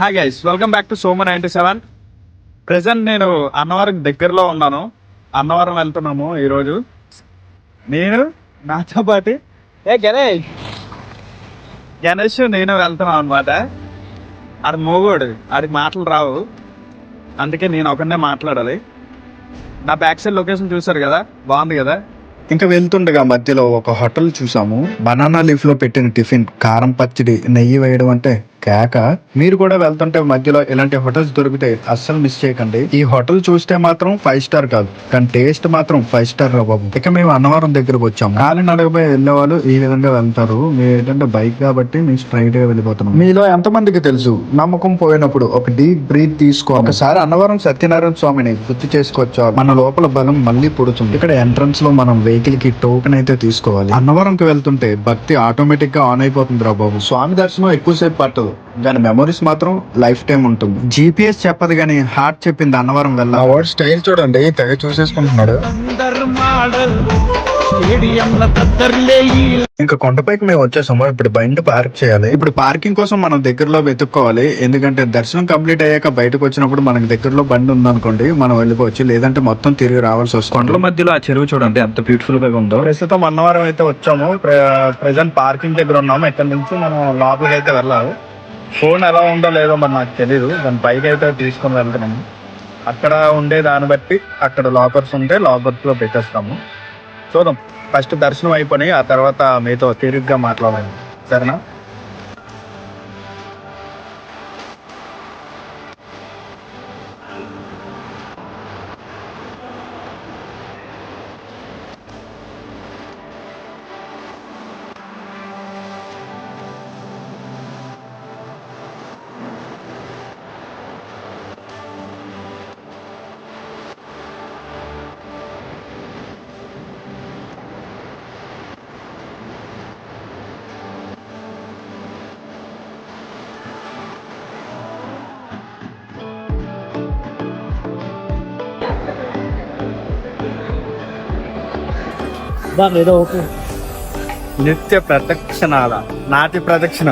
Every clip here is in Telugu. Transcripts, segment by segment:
Hi guys welcome back to Soma ninety seven present నేను అన్నవరం దగ్గరలో ఉన్నాను. అన్నవరం వెళ్తున్నాము ఈరోజు. నేను నాతో పాటు ఏ గణేష్! గణేష్ నేను వెళ్తున్నాను అనమాట అది మోగోడు. అది మాటలు రావు. అందుకే నేను ఒకనే మాట్లాడాలి. నా బ్యాక్ సైడ్ లొకేషన్ చూసారు కదా? బాగుంది కదా? ఇంకా వెళ్తుండగా మధ్యలో ఒక హోటల్ చూసాము. బనానా లీఫ్లో పెట్టిన టిఫిన్ కారం పచ్చడి నెయ్యి వేయడం అంటే కేక మీరు కూడా వెళ్తుంటే మధ్యలో ఇలాంటి హోటల్స్ దొరికితే అస్సలు మిస్ చేయకండి. ఈ హోటల్ చూస్తే మాత్రం ఫైవ్ స్టార్ కాదు. కానీ టేస్ట్ మాత్రం ఫైవ్ స్టార్ రా బాబు. ఇక మేము అన్నవరం దగ్గరకు వచ్చాము. కాలి నడకపై వెళ్ళే వాళ్ళు ఈ విధంగా వెళ్తారు. మీరు ఏంటంటే బైక్ కాబట్టి మేము స్ట్రైట్గా వెళ్ళిపోతున్నాం. మీలో ఎంతమందికి తెలుసు? నమ్మకం పోయినప్పుడు ఒక డీప్ బ్రీత్ తీసుకో. ఒకసారి అన్నవరం సత్యనారాయణ స్వామిని గుర్తు చేసుకొచ్చా మన లోపల బలం మళ్ళీ పుడుతుంది. ఇక్కడ ఎంట్రన్స్లో మనం వెహికల్కి టోకెన్ అయితే తీసుకోవాలి. అన్నవరంకి వెళ్తుంటే భక్తి ఆటోమేటిక్గా ఆన్ అయిపోతుంది రా బాబు. స్వామి దర్శనం ఎక్కువసేపు పట్టదు. కానీ మెమరీస్ మాత్రం లైఫ్ టైం ఉంటుంది జీపీఎస్ చెప్పదు కానీ హార్ట్ చెప్పింది అన్నవరం వెళ్ళ వాడు స్టైల్ చూడండి తెగ చూసేసుకుంటున్నాడు. ఇంకా కొండపైకి మేము వచ్చేసాము ఇప్పుడు బండి పార్క్ చేయాలి. ఇప్పుడు పార్కింగ్ కోసం మనం దగ్గరలో వెతుక్కోవాలి. ఎందుకంటే దర్శనం కంప్లీట్ అయ్యాక బయటకు వచ్చినప్పుడు మనకి దగ్గరలో బండి ఉందనుకోండి మనం వెళ్ళిపోవచ్చు. లేదంటే మొత్తం తిరిగి రావాల్సి వస్తుంది. కొండల మధ్యలో ఆ చెరువు చూడండి ఎంత బ్యూటిఫుల్గా ఉందో. ప్రస్తుతం అన్నవరం అయితే వచ్చాము. ప్రెసెంట్ పార్కింగ్ దగ్గర ఉన్నాము. ఇక్కడ నుంచి మనం లోపలికి అయితే వెళ్ళాలి. ఫోన్ ఎలా ఉందో లేదో మరి నాకు తెలియదు దాని పైకి అయితే తీసుకొని వెళ్తున్నాము అక్కడ ఉండే దాన్ని బట్టి అక్కడ లాకర్స్ ఉంటే లాకర్స్లో పెట్టేస్తాము. చూద్దాం. ఫస్ట్ దర్శనం అయిపోయి ఆ తర్వాత మీతో తిరిగ్గా మాట్లాడాలి సరేనా? ఏదో ఓకే నిత్య ప్రదక్షిణాల నాటి ప్రదక్షిణ.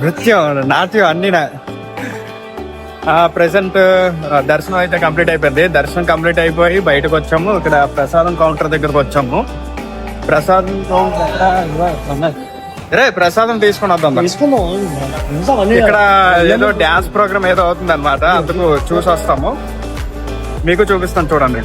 నృత్యం నాట్యం అన్ని ప్రెసెంట్ దర్శనం అయితే కంప్లీట్ అయిపోయింది. దర్శనం కంప్లీట్ అయిపోయి బయటకు వచ్చాము. ఇక్కడ ప్రసాదం కౌంటర్ దగ్గరకు వచ్చాము. ప్రసాదం కౌంటర్ రే ప్రసాదం తీసుకుని వద్దాం. ఇక్కడ ఏదో డ్యాన్స్ ప్రోగ్రామ్ ఏదో అవుతుంది అనమాట అందుకు చూసి వస్తాము. మీకు చూపిస్తాను చూడండి.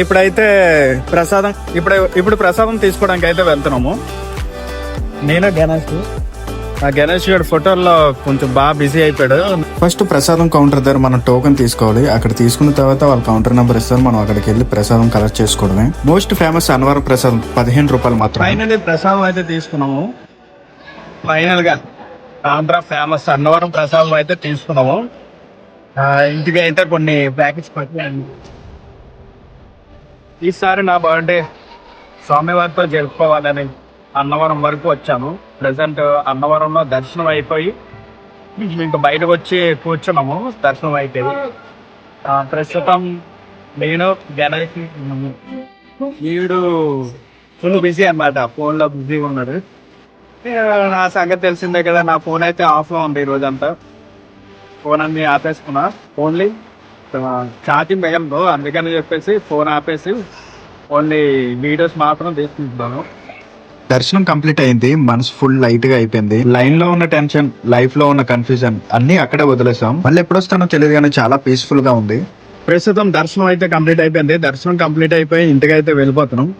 ఇప్పుడైతే ప్రసాదం ఇప్పుడు ఇప్పుడు ప్రసాదం తీసుకోవడానికి అయితే వెళ్తున్నాము. నేను గణేష్. ఆ గణేష్ గారి ఫోటోల్లో కొంచెం బాగా బిజీ అయిపోయాడు. ఫస్ట్ ప్రసాదం కౌంటర్ దగ్గర మనం టోకెన్ తీసుకోవాలి. అక్కడ తీసుకున్న తర్వాత వాళ్ళ కౌంటర్ నెంబర్ ఇస్తారు. మనం అక్కడికి వెళ్ళి ప్రసాదం కలెక్ట్ చేసుకోవడమే. మోస్ట్ ఫేమస్ అన్నవరం ప్రసాదం పదిహేను రూపాయలు మాత్రం ఫైనల్ ప్రసాదం అయితే తీసుకున్నాము. ఫైనల్గా ఆంధ్ర ఫేమస్ అన్నవరం ప్రసాదం అయితే తీసుకున్నాము. ఇంటికి అయితే కొన్ని ప్యాకెట్స్ పట్టాను ఈసారి నా బర్త్డే. స్వామివారితో జరుపుకోవాలని అన్నవరం వరకు వచ్చాను. ప్రజెంట్ అన్నవరంలో దర్శనం అయిపోయి ఇంకా బయటకు వచ్చి కూర్చున్నాము. దర్శనం అయిపోయి ప్రస్తుతం నేను గణేష్ వీడు ఫుల్ బిజీ అనమాట ఫోన్లో బిజీగా ఉన్నాడు. నా సంగతి తెలిసిందే కదా నా ఫోన్ అయితే ఆఫ్లో ఉంది ఈ రోజంతా ఫోన్ అన్ని ఆపేసుకున్నా. ఓన్లీ ఛార్జింగ్ వేయలేదు అందుకని చెప్పేసి ఫోన్ ఆపేసి ఓన్లీ వీడియోస్ మాత్రం తీసుకుంటున్నాను. దర్శనం కంప్లీట్ అయింది. మనసు ఫుల్ లైట్గా అయిపోయింది. లైన్లో ఉన్న టెన్షన్ లైఫ్లో ఉన్న కన్ఫ్యూజన్ అన్ని అక్కడే వదిలేసాం. మళ్ళీ ఎప్పుడు వస్తానో తెలియదు కానీ చాలా పీస్ఫుల్గా ఉంది. ప్రస్తుతం దర్శనం అయితే కంప్లీట్ అయిపోయింది. దర్శనం కంప్లీట్ అయిపోయి ఇంటికి అయితే వెళ్ళిపోతున్నాం.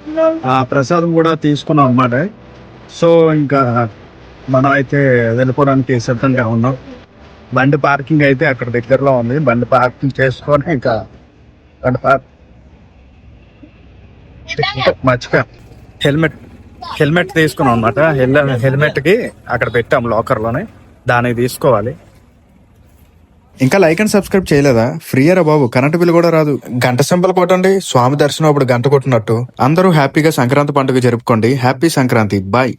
ఆ ప్రసాదం కూడా తీసుకున్నాం అన్నమాట. సో ఇంకా మనం అయితే వెళ్ళిపోవడానికి సిద్ధంగా ఉన్నాం. బండి పార్కింగ్ అయితే అక్కడ దగ్గరలో ఉంది. బండి పార్కింగ్ చేసుకొని ఇంకా బండి పార్క్ మర్చిపోయాం. హెల్మెట్ హెల్మెట్ తీసుకున్నాం అనమాట హెల్మెట్కి అక్కడ పెట్టాం లాకర్లోనే దానికి తీసుకోవాలి. ఇంకా లైక్ అండ్ సబ్స్క్రైబ్ చేయలేదా? ఫ్రీ అరా బాబు కరెంట్ బిల్ కూడా రాదు. గంట సింబల్ కొట్టండి స్వామి దర్శనం అప్పుడు గంట కొట్టినట్టు. అందరూ హ్యాపీగా సంక్రాంతి పండుగ జరుపుకోండి. హ్యాపీ సంక్రాంతి. బాయ్